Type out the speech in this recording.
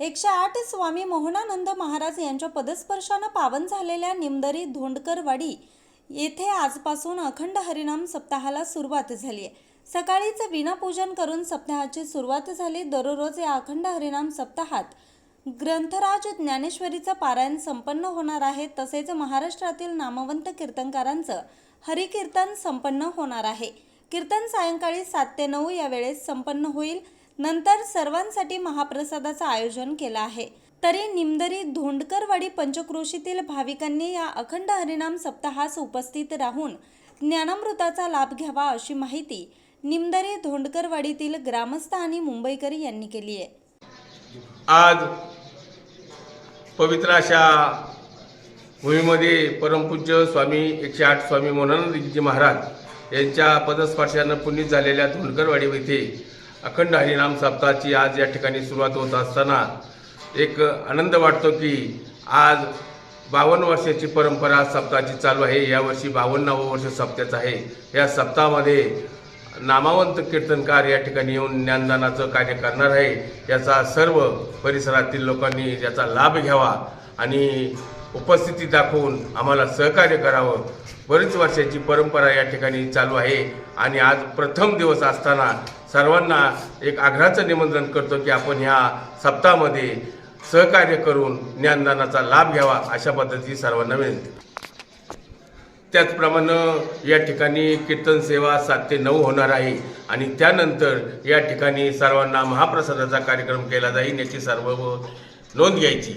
एकशे आठ स्वामी मोहनानंद महाराज यांच्या पदस्पर्शानं पावन झालेल्या निमदरी धोंडकरवाडी येथे आजपासून अखंड हरिनाम सप्ताहाला सुरुवात झाली आहे. सकाळीच विनापूजन करून सप्ताहाची सुरुवात झाली. दररोज या अखंड हरिनाम सप्ताहात ग्रंथराज ज्ञानेश्वरीचं पारायण संपन्न होणार आहे. तसेच महाराष्ट्रातील नामवंत कीर्तनकारांचं हरिकीर्तन संपन्न होणार आहे. कीर्तन सायंकाळी सात ते नऊ या वेळेस संपन्न होईल. नंतर सर्वांसाठी महाप्रसादाचं आयोजन केलं आहे. तरी निमदरी धोंडकरवाडी पंचक्रोशीतील भाविकांनी या अखंड हरिनाम सप्ताहास उपस्थित राहून ज्ञानामृताचा लाभ घ्यावा अशी माहिती निमदरी धोंडकरवाडीतील ग्रामस्थ आणि मुंबईकरी यांनी केली आहे. आज पवित्र अशा भूमीमध्ये परमपूज्य स्वामी एकशे आठ स्वामी मोहनानंदजी महाराज यांच्या पदस्पर्शानं पुनीत झालेल्या धोंडकरवाडी येथे अखंड हरिनाम सप्ताहाची आज या ठिकाणी सुरुवात होत असताना एक आनंद वाटतो की आज बावन्न वर्षाची परंपरा सप्ताहाची चालू आहे. यावर्षी बावन्नावं वर्ष सप्त्याचं आहे. या सप्ताहामध्ये नामावंत कीर्तनकार या ठिकाणी येऊन ज्ञानदानाचं कार्य करणार आहे. याचा सर्व परिसरातील लोकांनी याचा लाभ घ्यावा आणि उपस्थिती दाखवून आम्हाला सहकार्य करावं. बरीच वर्षाची परंपरा या ठिकाणी चालू आहे आणि आज प्रथम दिवस असताना सर्वांना एक आग्रहाचं निमंत्रण करतो की आपण ह्या सप्ताहामध्ये सहकार्य करून ज्ञानदानाचा लाभ घ्यावा अशा पद्धती सर्वांना विनंती. त्याचप्रमाणे या ठिकाणी कीर्तन सेवा सात ते नऊ होणार आहे आणि त्यानंतर या ठिकाणी सर्वांना महाप्रसादाचा कार्यक्रम केला जाईल याची सर्व नोंद घ्यायची.